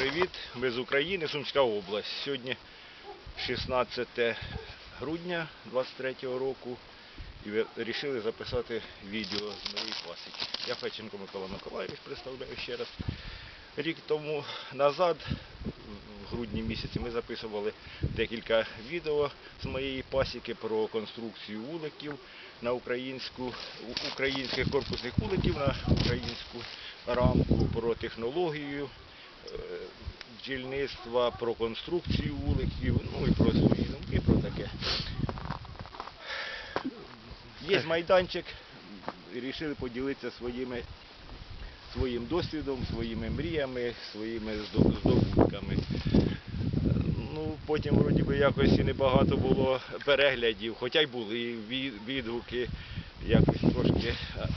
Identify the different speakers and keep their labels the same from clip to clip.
Speaker 1: привіт! Ми з України, Сумська область. Сьогодні 16 грудня 23 року і вирішили записати відео з моєї пасіки. Я Феченко Микола Миколаївич представляю ще раз. Рік тому назад, в грудні місяці, ми записували декілька відео з моєї пасіки про конструкцію вуликів на українську, українських корпусних вуликів на українську рамку, про технологію е, бджільництва, про конструкцію вуликів, ну і про свої думки, про таке. Є майданчик, вирішили поділитися своїми, своїм досвідом, своїми мріями, своїми здобутками. Ну, потім вроді би якось і небагато було переглядів, хоча й були ві- відгуки, якось трошки.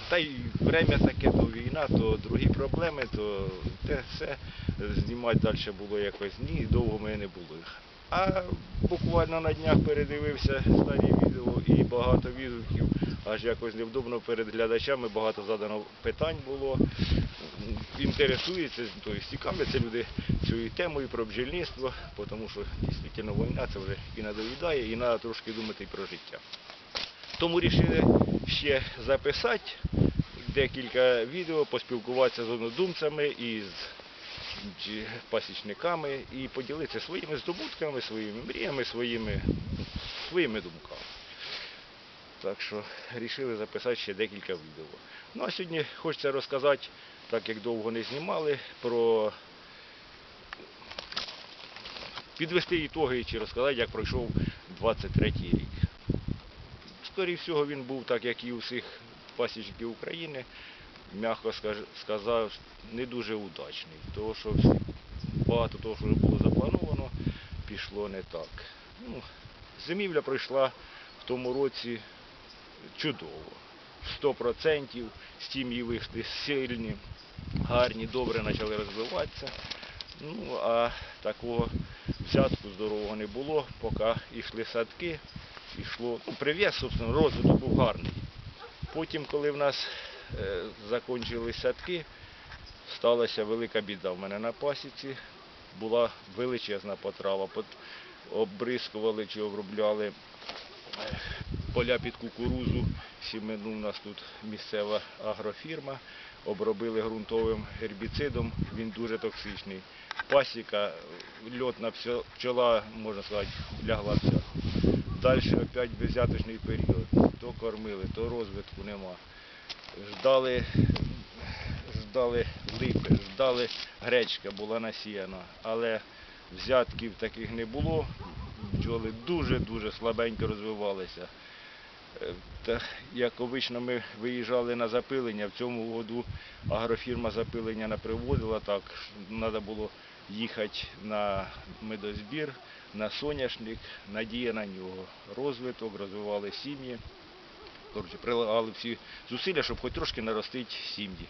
Speaker 1: Та й время таке, то війна, то другі проблеми, то те все. Знімати далі було якось ні, довго ми не було. А буквально на днях передивився старі відео і багато відгуків, аж якось невдобно перед глядачами, багато задано питань було. Інтересуються, тобто цікавляться люди цією темою про бджільництво, тому що дійсно війна це вже і надоїдає, і треба трошки думати і про життя. Тому вирішили ще записати декілька відео, поспілкуватися з однодумцями і з пасічниками і поділитися своїми здобутками, своїми мріями, своїми, своїми думками. Так що вирішили записати ще декілька відео. Ну а сьогодні хочеться розказати, так як довго не знімали, про підвести ітоги чи розказати, як пройшов 23-й рік. Скоріше всього, він був так, як і у всіх пасічників України, м'яко сказав, не дуже удачний. Тому що багато того, що було заплановано, пішло не так. Ну, зимівля пройшла в тому році чудово. 100% сім'ї вийшли сильні, гарні, добре почали розвиватися. Ну, а такого взятку здорового не було, поки йшли садки, йшло, ну, прив'яз, собственно, розвиток був гарний. Потім, коли в нас е, закінчились садки, сталася велика біда в мене на пасіці. Була величезна потрава. Пот- Обрискували чи обробляли е, поля під кукурузу. Сімену у нас тут місцева агрофірма. Обробили ґрунтовим гербіцидом, він дуже токсичний. Пасіка, льотна пчола, можна сказати, лягла вся. Далі опять беззяточний період. То кормили, то розвитку нема. Ждали, ждали липи, ждали гречка була насіяна, але взятків таких не було. Бджоли дуже-дуже слабенько розвивалися. Е, Та, як обично ми виїжджали на запилення, в цьому году агрофірма запилення не приводила, так треба було їхати на медозбір, на соняшник, надія на нього. Розвиток, розвивали сім'ї. Коротше, прилагали всі зусилля, щоб хоч трошки наростити сім'ї.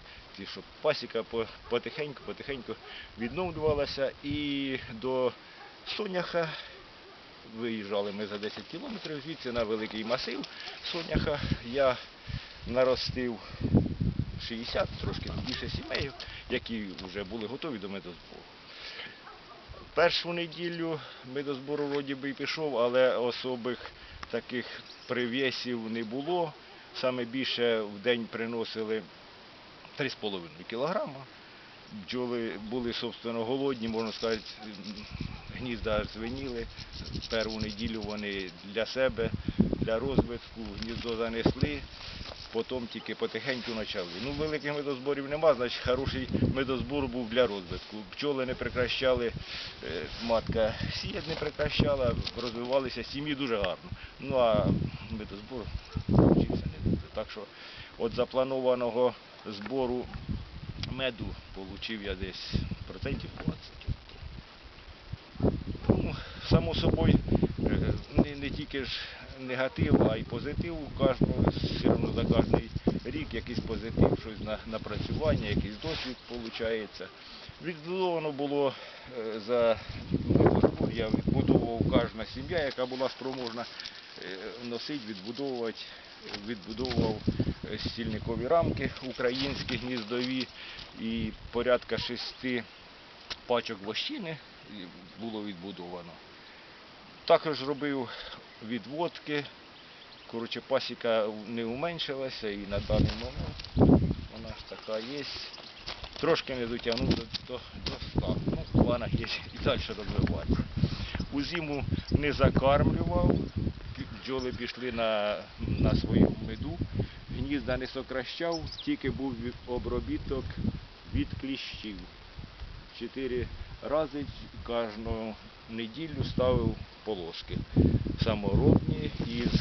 Speaker 1: Щоб пасіка потихеньку, потихеньку відновлювалася. І до соняха виїжджали ми за 10 кілометрів звідси на великий масив соняха. Я наростив 60, трошки більше сімей, які вже були готові до медозбору. Першу неділю ми до збору вроді би пішов, але особих таких прив'єсів не було. Саме більше в день приносили 3,5 кілограма. Бджоли були, собственно, голодні, можна сказати, гнізда звеніли. Першу неділю вони для себе, для розвитку гніздо занесли, потім тільки потихеньку почали. Ну, великих медозборів нема, значить хороший медозбор був для розвитку. Пчоли не прекращали, е, матка сіяти не прекращала, розвивалися сім'ї дуже гарно. Ну а медозбор не дуже. Так що від запланованого збору меду отримав я десь процентів 20. Ну, само собою, е, не, не тільки ж негатив, а й позитив у кожного, все одно за кожний рік якийсь позитив, щось на напрацювання, якийсь досвід виходить. Відбудовано було е, за ну, я відбудовував кожна сім'я, яка була спроможна е, носити, відбудовувати, відбудовував е, стільникові рамки українські гніздові і порядка шести пачок вощини було відбудовано. Також робив відводки. Коротше, пасіка не уменшилася і на даний момент вона ж така є. Трошки не дотягнув до, до, до 100. Ну, в планах є і далі розвиватися. У зиму не закармлював, бджоли пішли на, на свою меду, гнізда не сокращав, тільки був обробіток від кліщів. Чотири рази кожну неділю ставив полоски. Саморобні із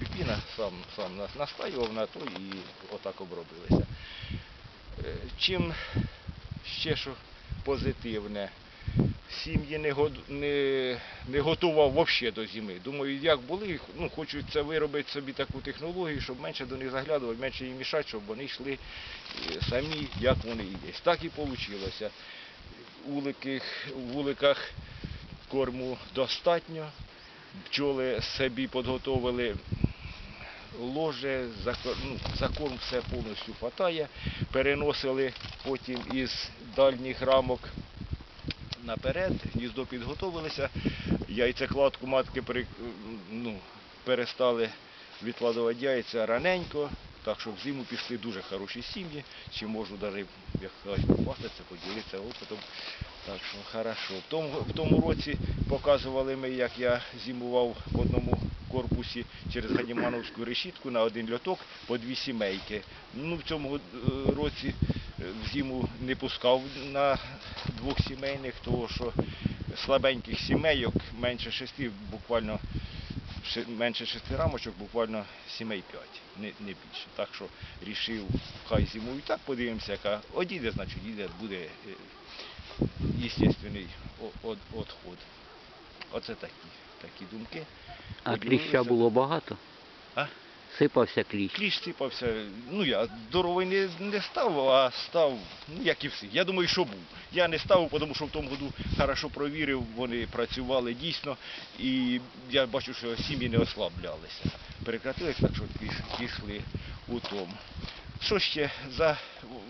Speaker 1: бікіна сам, сам нас настаював на то і отак обробилися. Е, Чим ще що позитивне, сім'ї не, не, не готував взагалі до зими. Думаю, як були, ну, хочуть це виробити собі таку технологію, щоб менше до них заглядувати, менше їм мішати, щоб вони йшли е, самі, як вони і є. Так і вийшло. В вуликах корму достатньо. Пчоли собі підготовили ложе, за, ну, за корм все повністю хватає. Переносили потім із дальніх рамок наперед, гніздо підготовилися, яйцекладку матки при- ну, перестали відкладувати яйця раненько, так що взиму пішли дуже хороші сім'ї, чи можу навіть, як кажуть, похвастатися, поділитися опитом. Так що хорошо. В тому, в тому році показували ми, як я зимував в одному корпусі через Ганімановську решітку на один льоток по дві сімейки. Ну, в цьому е, році в зиму не пускав на двох сімейних, тому що слабеньких сімейок менше шести, буквально менше шести рамочок, буквально сімей п'ять, не, не більше. Так що рішив, хай зимують так, подивимося, яка одійде, значить їде, буде е, естественний о- Оце такі, такі думки.
Speaker 2: А кліща було багато?
Speaker 1: А?
Speaker 2: Сипався кліщ.
Speaker 1: Кліщ сипався, ну я здоровий не, не став, а став, ну як і всі. Я думаю, що був. Я не ставив, тому що в тому году хорошо провірив, вони працювали дійсно, і я бачу, що сім'ї не ослаблялися. Прекратились, так що пішли у тому. Що ще за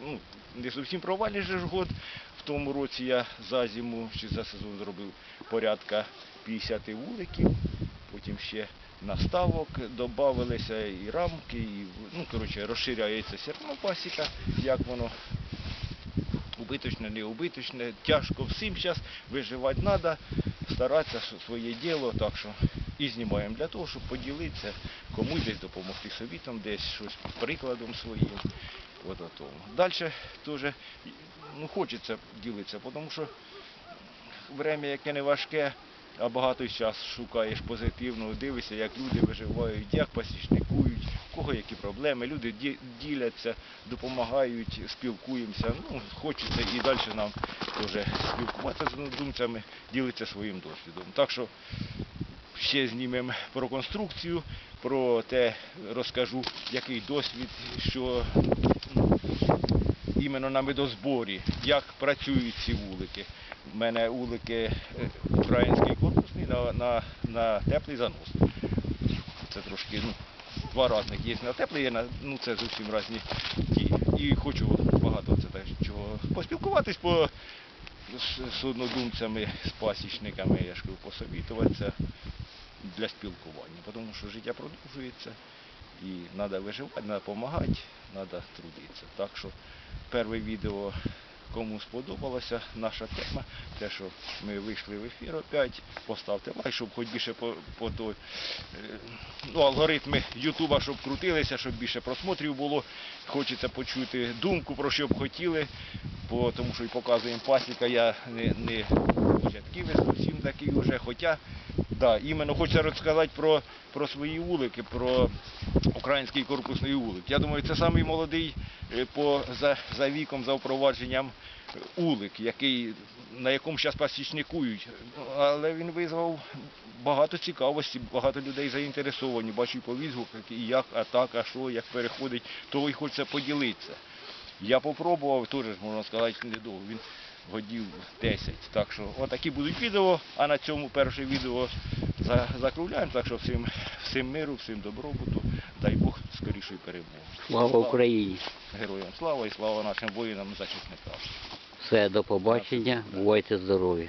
Speaker 1: ну, не зовсім провальний ж год. В тому році я за зиму чи за сезон зробив порядка 50 вуликів, потім ще наставок, додавалися і рамки, і ну, коротше, розширяється одно пасіка, як воно убиточне, не убиточне, тяжко всім зараз виживати треба, старатися своє діло, так що і знімаємо для того, щоб поділитися, комусь десь допомогти собі, там десь щось прикладом своїм. От. Далі теж ну, хочеться ділитися, тому що время, яке не важке, а багато час шукаєш позитивного, дивишся, як люди виживають, як пасічникують, у кого які проблеми. Люди діляться, допомагають, спілкуємося. Ну, хочеться і далі нам теж спілкуватися з однодумцями, ділитися своїм досвідом. Так що ще знімемо про конструкцію, про те розкажу, який досвід, що ну, іменно на медозборі, як працюють ці вулики. У мене вулики е, український корпусний на, на, на теплий занос. Це трошки ну, два різних є на теплий, є на ну це зовсім різні ті. І хочу багато це так, чого поспілкуватись по з однодумцями, з пасічниками, я ж кажу, посовітуватися для спілкування, тому що життя продовжується і треба виживати, треба допомагати, треба трудитися. Так що перше відео кому сподобалася наша тема, те, що ми вийшли в ефір опять, поставте лайк, щоб хоч більше по, по той, е, ну, алгоритми Ютуба, щоб крутилися, щоб більше просмотрів було. Хочеться почути думку, про що б хотіли, бо, тому що і показуємо пасіка, я не, не початківець зовсім такий вже, хоча Да, іменно хочеться розказати про, про свої вулики, про український корпусний вулик. Я думаю, це самий молодий е, по, за, за віком, за впровадженням е, улик, який, на якому зараз пасічникують. Але він визвав багато цікавості, багато людей заінтересовані. Бачу по відгуках, як, а так, а що, як переходить, то і хочеться поділитися. Я попробував, теж можна сказати, недовго. Годів 10. Так що отакі будуть відео, а на цьому перше відео за- закругляємо. Так що всім, всім миру, всім добробуту, дай Бог скорішої перемоги.
Speaker 2: Слава Україні!
Speaker 1: Героям слава і слава нашим воїнам захисникам.
Speaker 2: Все, до побачення, бувайте здорові.